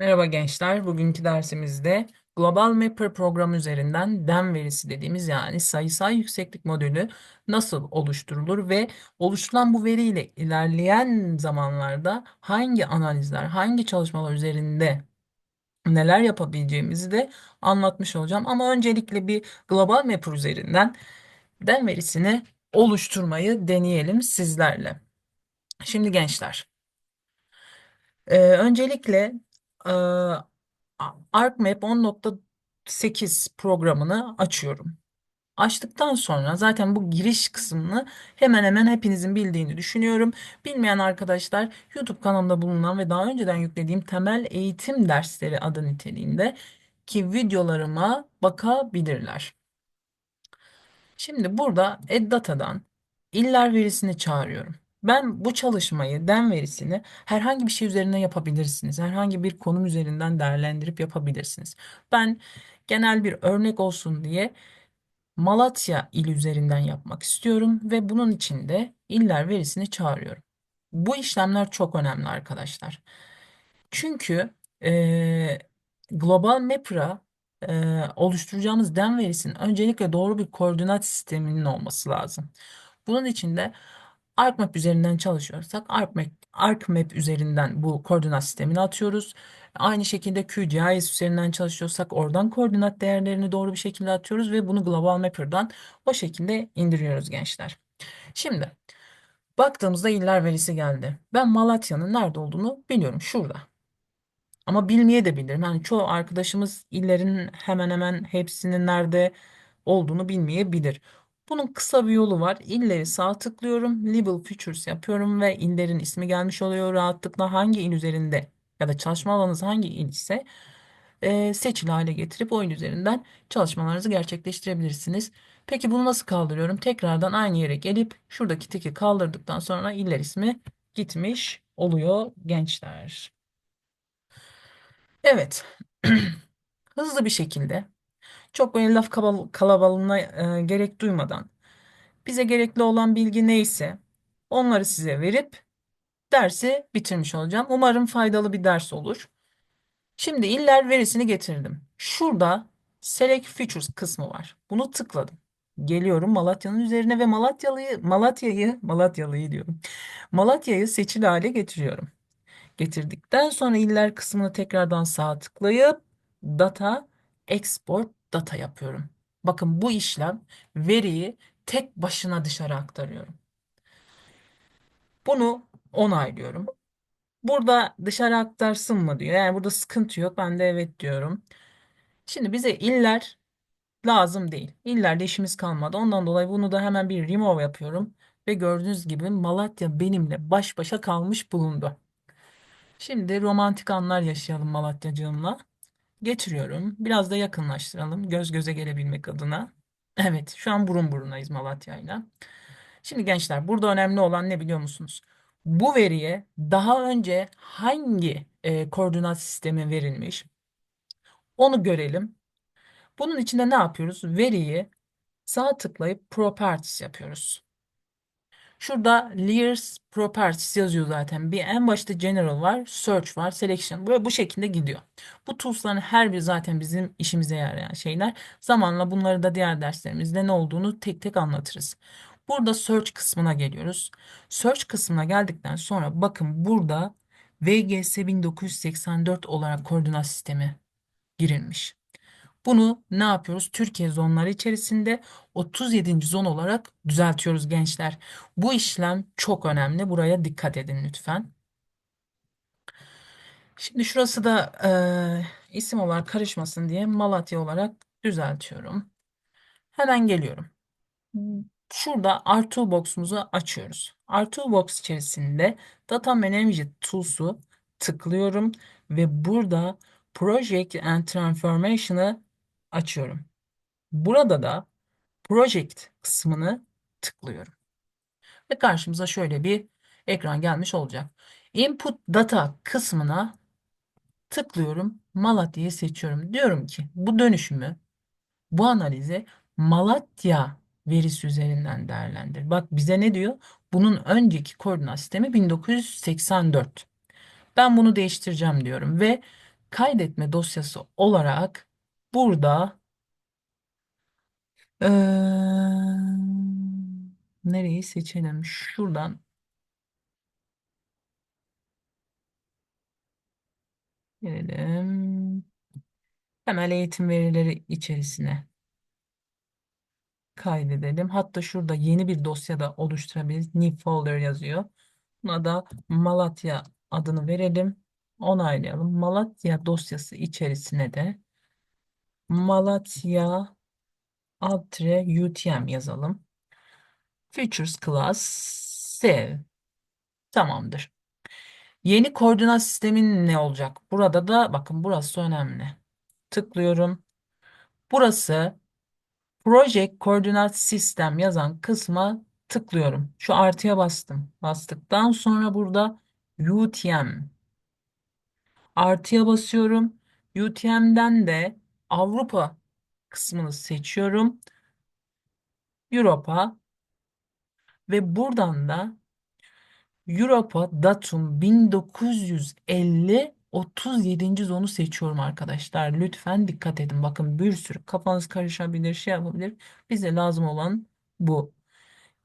Merhaba gençler. Bugünkü dersimizde Global Mapper programı üzerinden DEM verisi dediğimiz yani sayısal yükseklik modülü nasıl oluşturulur ve oluşturulan bu veriyle ilerleyen zamanlarda hangi analizler, hangi çalışmalar üzerinde neler yapabileceğimizi de anlatmış olacağım. Ama öncelikle bir Global Mapper üzerinden DEM verisini oluşturmayı deneyelim sizlerle. Şimdi gençler. Ee, öncelikle e, ArcMap 10.8 programını açıyorum. Açtıktan sonra zaten bu giriş kısmını hemen hemen hepinizin bildiğini düşünüyorum. Bilmeyen arkadaşlar YouTube kanalımda bulunan ve daha önceden yüklediğim temel eğitim dersleri adı niteliğinde ki videolarıma bakabilirler. Şimdi burada EdData'dan iller verisini çağırıyorum. Ben bu çalışmayı, den verisini herhangi bir şey üzerinden yapabilirsiniz. Herhangi bir konum üzerinden değerlendirip yapabilirsiniz. Ben genel bir örnek olsun diye Malatya ili üzerinden yapmak istiyorum ve bunun için de iller verisini çağırıyorum. Bu işlemler çok önemli arkadaşlar. Çünkü e, Global Mapper'a e, oluşturacağımız den verisinin öncelikle doğru bir koordinat sisteminin olması lazım. Bunun için de ArcMap üzerinden çalışıyorsak ArcMap, ArcMap üzerinden bu koordinat sistemini atıyoruz. Aynı şekilde QGIS üzerinden çalışıyorsak oradan koordinat değerlerini doğru bir şekilde atıyoruz ve bunu Global Mapper'dan o şekilde indiriyoruz gençler. Şimdi baktığımızda iller verisi geldi. Ben Malatya'nın nerede olduğunu biliyorum. Şurada. Ama bilmeye de bilirim. Yani çoğu arkadaşımız illerin hemen hemen hepsinin nerede olduğunu bilmeyebilir. Bunun kısa bir yolu var. İlleri sağ tıklıyorum. Label Features yapıyorum ve illerin ismi gelmiş oluyor. Rahatlıkla hangi il üzerinde ya da çalışma alanınız hangi il ise e, seçili hale getirip oyun üzerinden çalışmalarınızı gerçekleştirebilirsiniz. Peki bunu nasıl kaldırıyorum? Tekrardan aynı yere gelip şuradaki tiki kaldırdıktan sonra iller ismi gitmiş oluyor gençler. Evet. Hızlı bir şekilde çok böyle laf kalabalığına e, gerek duymadan bize gerekli olan bilgi neyse onları size verip dersi bitirmiş olacağım. Umarım faydalı bir ders olur. Şimdi iller verisini getirdim. Şurada Select Features kısmı var. Bunu tıkladım. Geliyorum Malatya'nın üzerine ve Malatyalıyı Malatya'yı Malatyalıyı diyorum. Malatya'yı seçili hale getiriyorum. Getirdikten sonra iller kısmını tekrardan sağ tıklayıp data export data yapıyorum. Bakın bu işlem veriyi tek başına dışarı aktarıyorum. Bunu onaylıyorum. Burada dışarı aktarsın mı diyor. Yani burada sıkıntı yok. Ben de evet diyorum. Şimdi bize iller lazım değil. İllerde işimiz kalmadı. Ondan dolayı bunu da hemen bir remove yapıyorum. Ve gördüğünüz gibi Malatya benimle baş başa kalmış bulundu. Şimdi romantik anlar yaşayalım Malatyacığımla. Getiriyorum. Biraz da yakınlaştıralım göz göze gelebilmek adına. Evet, şu an burun burunayız Malatya'yla. Şimdi gençler, burada önemli olan ne biliyor musunuz? Bu veriye daha önce hangi e, koordinat sistemi verilmiş? Onu görelim. Bunun için de ne yapıyoruz? Veriyi sağ tıklayıp Properties yapıyoruz. Şurada Layers Properties yazıyor zaten. Bir en başta General var, Search var, Selection. Böyle bu şekilde gidiyor. Bu tools'ların her biri zaten bizim işimize yarayan şeyler. Zamanla bunları da diğer derslerimizde ne olduğunu tek tek anlatırız. Burada Search kısmına geliyoruz. Search kısmına geldikten sonra bakın burada VGS 1984 olarak koordinat sistemi girilmiş. Bunu ne yapıyoruz? Türkiye zonları içerisinde 37. zon olarak düzeltiyoruz gençler. Bu işlem çok önemli. Buraya dikkat edin lütfen. Şimdi şurası da e, isim olarak karışmasın diye Malatya olarak düzeltiyorum. Hemen geliyorum. Şurada R2Box'umuzu açıyoruz. R2Box içerisinde Data Management Tools'u tıklıyorum ve burada Project and Transformation'ı açıyorum. Burada da Project kısmını tıklıyorum. Ve karşımıza şöyle bir ekran gelmiş olacak. Input Data kısmına tıklıyorum. Malatya'yı seçiyorum. Diyorum ki bu dönüşümü, bu analizi Malatya verisi üzerinden değerlendir. Bak bize ne diyor? Bunun önceki koordinat sistemi 1984. Ben bunu değiştireceğim diyorum ve kaydetme dosyası olarak burada eee, nereyi seçelim? Şuradan gelelim. Temel eğitim verileri içerisine kaydedelim. Hatta şurada yeni bir dosya da oluşturabiliriz. New folder yazıyor. Buna da Malatya adını verelim. Onaylayalım. Malatya dosyası içerisine de Malatya Altre UTM yazalım. Features class save. Tamamdır. Yeni koordinat sistemin ne olacak? Burada da bakın burası önemli. Tıklıyorum. Burası Project Koordinat Sistem yazan kısma tıklıyorum. Şu artıya bastım. Bastıktan sonra burada UTM artıya basıyorum. UTM'den de Avrupa kısmını seçiyorum. Europa ve buradan da Europa datum 1950 37. zonu seçiyorum arkadaşlar. Lütfen dikkat edin. Bakın bir sürü kafanız karışabilir, şey yapabilir. Bize lazım olan bu.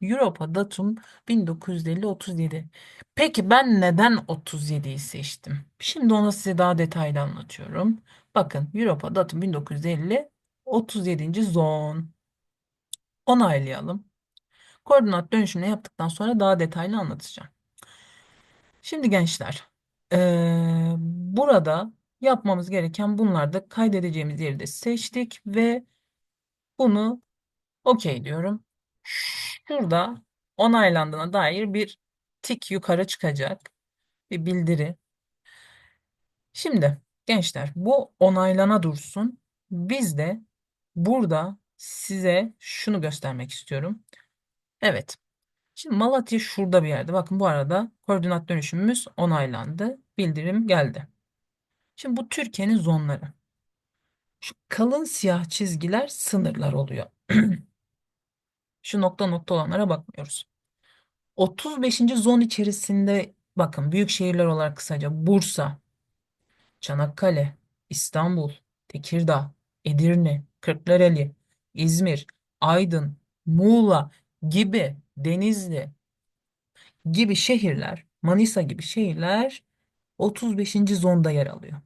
Europa datum 1950 37. Peki ben neden 37'yi seçtim? Şimdi onu size daha detaylı anlatıyorum. Bakın Europa datum 1950 37. zon. Onaylayalım. Koordinat dönüşümünü yaptıktan sonra daha detaylı anlatacağım. Şimdi gençler, eee, burada yapmamız gereken bunlarda kaydedeceğimiz yeri de seçtik ve bunu okey diyorum. Şurada onaylandığına dair bir tik yukarı çıkacak bir bildiri. Şimdi gençler bu onaylana dursun. Biz de burada size şunu göstermek istiyorum. Evet. Şimdi Malatya şurada bir yerde. Bakın bu arada koordinat dönüşümümüz onaylandı. Bildirim geldi. Şimdi bu Türkiye'nin zonları. Şu kalın siyah çizgiler sınırlar oluyor. Şu nokta nokta olanlara bakmıyoruz. 35. zon içerisinde bakın büyük şehirler olarak kısaca Bursa, Çanakkale, İstanbul, Tekirdağ, Edirne, Kırklareli, İzmir, Aydın, Muğla gibi Denizli gibi şehirler, Manisa gibi şehirler 35. zonda yer alıyor.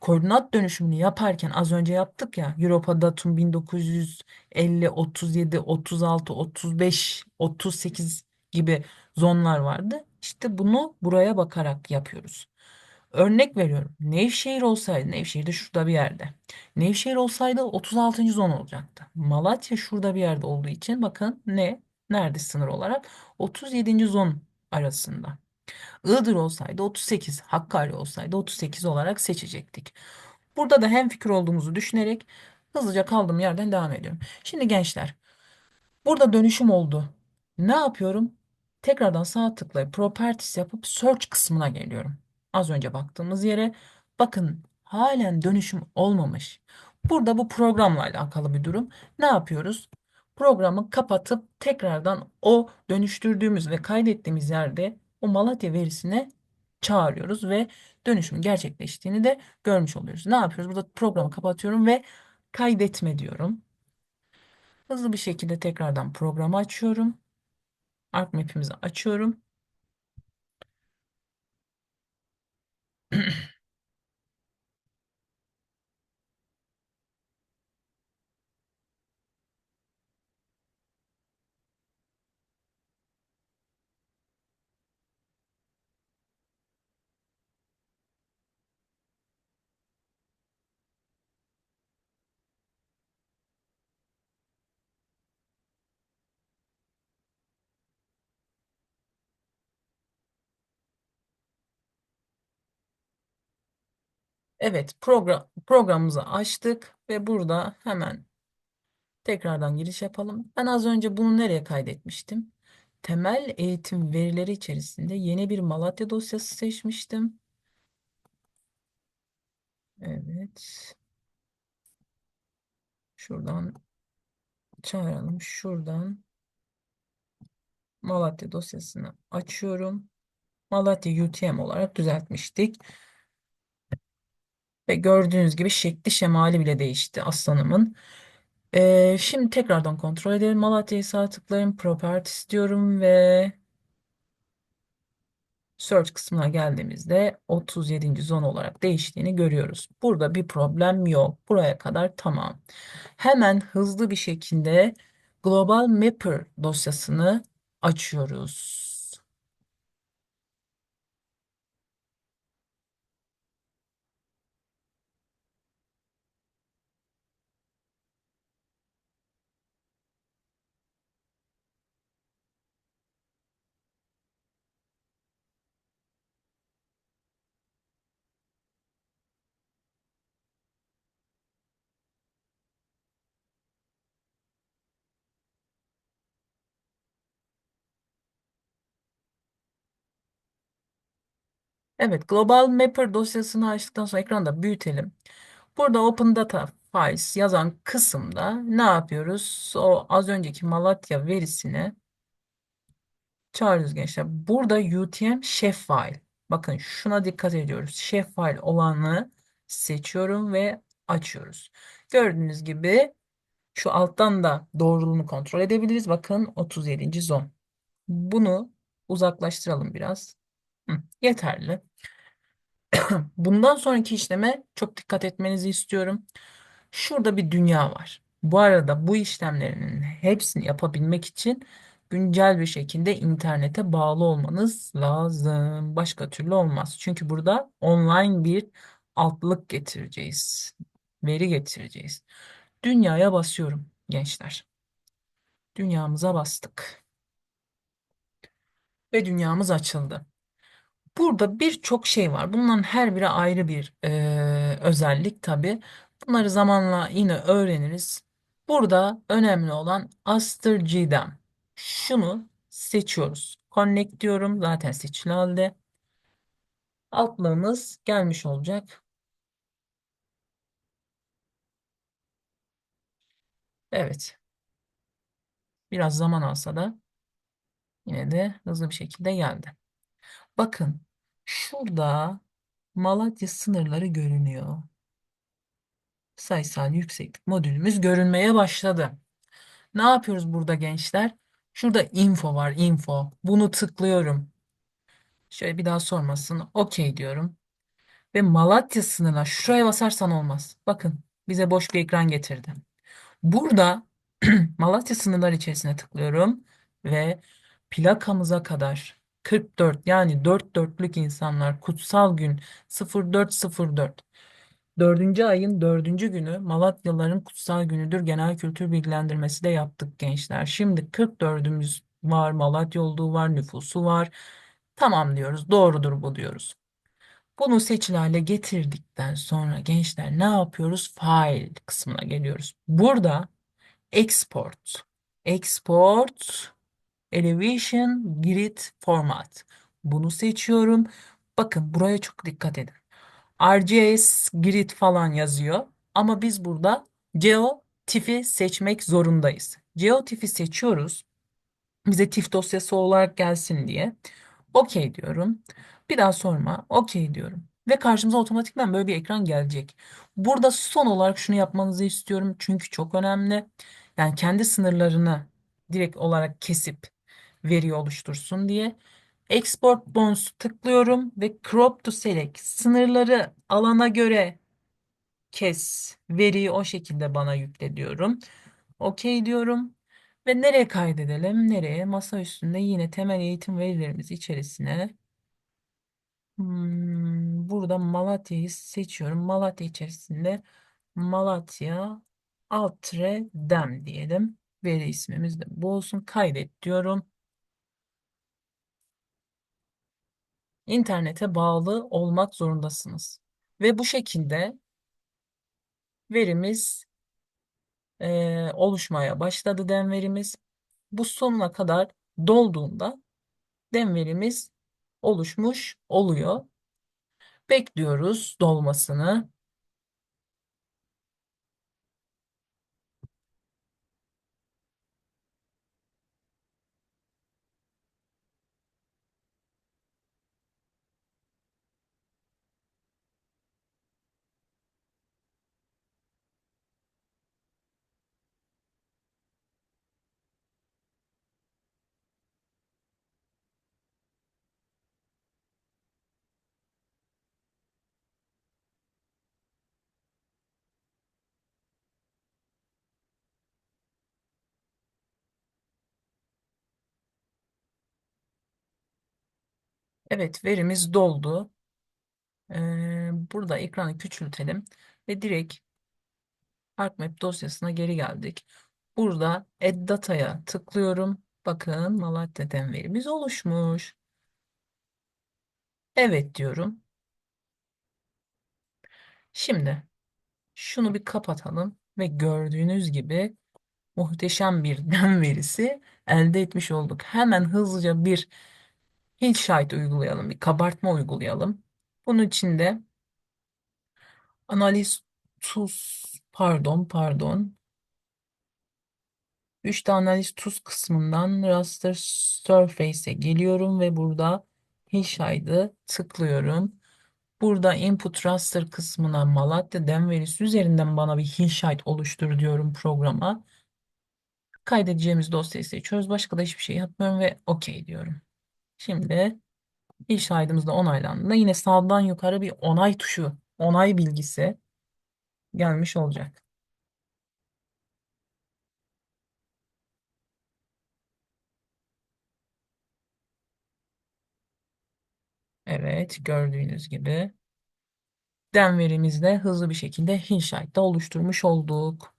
Koordinat dönüşümünü yaparken az önce yaptık ya Europa datum 1950, 37, 36, 35, 38 gibi zonlar vardı. İşte bunu buraya bakarak yapıyoruz. Örnek veriyorum. Nevşehir olsaydı, Nevşehir de şurada bir yerde. Nevşehir olsaydı 36. zon olacaktı. Malatya şurada bir yerde olduğu için bakın ne? Nerede sınır olarak? 37. zon arasında. Iğdır olsaydı 38, Hakkari olsaydı 38 olarak seçecektik. Burada da hemfikir olduğumuzu düşünerek hızlıca kaldığım yerden devam ediyorum. Şimdi gençler, burada dönüşüm oldu. Ne yapıyorum? Tekrardan sağ tıklayıp Properties yapıp Search kısmına geliyorum. Az önce baktığımız yere bakın halen dönüşüm olmamış. Burada bu programla alakalı bir durum. Ne yapıyoruz? Programı kapatıp tekrardan o dönüştürdüğümüz ve kaydettiğimiz yerde o Malatya verisine çağırıyoruz ve dönüşüm gerçekleştiğini de görmüş oluyoruz. Ne yapıyoruz? Burada programı kapatıyorum ve kaydetme diyorum. Hızlı bir şekilde tekrardan programı açıyorum. ArcMap'imizi açıyorum. Evet, program programımızı açtık ve burada hemen tekrardan giriş yapalım. Ben az önce bunu nereye kaydetmiştim? Temel eğitim verileri içerisinde yeni bir Malatya dosyası seçmiştim. Evet. Şuradan çağıralım. Şuradan Malatya dosyasını açıyorum. Malatya UTM olarak düzeltmiştik. Ve gördüğünüz gibi şekli şemali bile değişti aslanımın. Ee, şimdi tekrardan kontrol edelim. Malatya'yı sağ tıklayın. Properties diyorum ve Search kısmına geldiğimizde 37. zon olarak değiştiğini görüyoruz. Burada bir problem yok. Buraya kadar tamam. Hemen hızlı bir şekilde Global Mapper dosyasını açıyoruz. Evet, Global Mapper dosyasını açtıktan sonra ekranda büyütelim. Burada Open Data Files yazan kısımda ne yapıyoruz? O az önceki Malatya verisini çağırıyoruz gençler. Burada UTM Shapefile. Bakın şuna dikkat ediyoruz. Shapefile olanı seçiyorum ve açıyoruz. Gördüğünüz gibi şu alttan da doğruluğunu kontrol edebiliriz. Bakın 37. zon. Bunu uzaklaştıralım biraz. Yeterli. Bundan sonraki işleme çok dikkat etmenizi istiyorum. Şurada bir dünya var. Bu arada bu işlemlerinin hepsini yapabilmek için güncel bir şekilde internete bağlı olmanız lazım. Başka türlü olmaz. Çünkü burada online bir altlık getireceğiz. Veri getireceğiz. Dünyaya basıyorum gençler. Dünyamıza bastık. Ve dünyamız açıldı. Burada birçok şey var. Bunların her biri ayrı bir eee, özellik tabii. Bunları zamanla yine öğreniriz. Burada önemli olan Aster GDAM. Şunu seçiyoruz. Connect diyorum. Zaten seçili halde. Altlığımız gelmiş olacak. Evet. Biraz zaman alsa da yine de hızlı bir şekilde geldi. Bakın şurada Malatya sınırları görünüyor. Sayısal yükseklik modülümüz görünmeye başladı. Ne yapıyoruz burada gençler? Şurada info var, info. Bunu tıklıyorum. Şöyle bir daha sormasın. Okey diyorum. Ve Malatya sınırına şuraya basarsan olmaz. Bakın bize boş bir ekran getirdi. Burada Malatya sınırlar içerisine tıklıyorum ve plakamıza kadar 44 yani 4 dörtlük insanlar kutsal gün 0404 Dördüncü ayın dördüncü günü Malatyalıların kutsal günüdür. Genel kültür bilgilendirmesi de yaptık gençler. Şimdi 44'ümüz var, Malatya olduğu var, nüfusu var. Tamam diyoruz, doğrudur bu diyoruz. Bunu seçili hale getirdikten sonra gençler ne yapıyoruz? File kısmına geliyoruz. Burada export, export, elevation, grid format. Bunu seçiyorum. Bakın buraya çok dikkat edin. RGS grid falan yazıyor. Ama biz burada GeoTIF'i seçmek zorundayız. GeoTIF'i seçiyoruz. Bize TIFF dosyası olarak gelsin diye. OK diyorum. Bir daha sorma. OK diyorum. Ve karşımıza otomatikman böyle bir ekran gelecek. Burada son olarak şunu yapmanızı istiyorum. Çünkü çok önemli. Yani kendi sınırlarını direkt olarak kesip veri oluştursun diye. Export Bonds tıklıyorum ve Crop to Select sınırları alana göre kes veriyi o şekilde bana yükle diyorum. OK diyorum ve nereye kaydedelim? Nereye? Masa üstünde yine temel eğitim verilerimiz içerisine hmm, burada Malatya'yı seçiyorum. Malatya içerisinde Malatya Altre Dem diyelim. Veri ismimiz de bu olsun. Kaydet diyorum. İnternete bağlı olmak zorundasınız. Ve bu şekilde verimiz eee, oluşmaya başladı dem verimiz. Bu sonuna kadar dolduğunda dem verimiz oluşmuş oluyor. Bekliyoruz dolmasını. Evet verimiz doldu. Ee, burada ekranı küçültelim ve direkt ArcMap dosyasına geri geldik. Burada Add Data'ya tıklıyorum. Bakın Malatya'dan verimiz oluşmuş. Evet diyorum. Şimdi şunu bir kapatalım ve gördüğünüz gibi muhteşem bir dem verisi elde etmiş olduk. Hemen hızlıca bir Hillshite uygulayalım, bir kabartma uygulayalım. Bunun için de analiz tuz, pardon, pardon. 3 analiz tuz kısmından raster surface'e geliyorum ve burada Hillshite'ı tıklıyorum. Burada input raster kısmına Malatya dem üzerinden bana bir Hillshite oluştur diyorum programa. Kaydedeceğimiz dosyayı seçiyoruz. Başka da hiçbir şey yapmıyorum ve OK diyorum. Şimdi Hillshite'ımız da onaylandığında yine sağdan yukarı bir onay tuşu, onay bilgisi gelmiş olacak. Evet, gördüğünüz gibi dem verimizle hızlı bir şekilde Hillsite'da oluşturmuş olduk.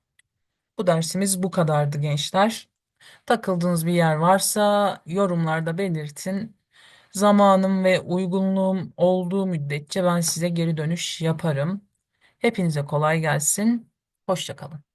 Bu dersimiz bu kadardı gençler. Takıldığınız bir yer varsa yorumlarda belirtin. Zamanım ve uygunluğum olduğu müddetçe ben size geri dönüş yaparım. Hepinize kolay gelsin. Hoşça kalın.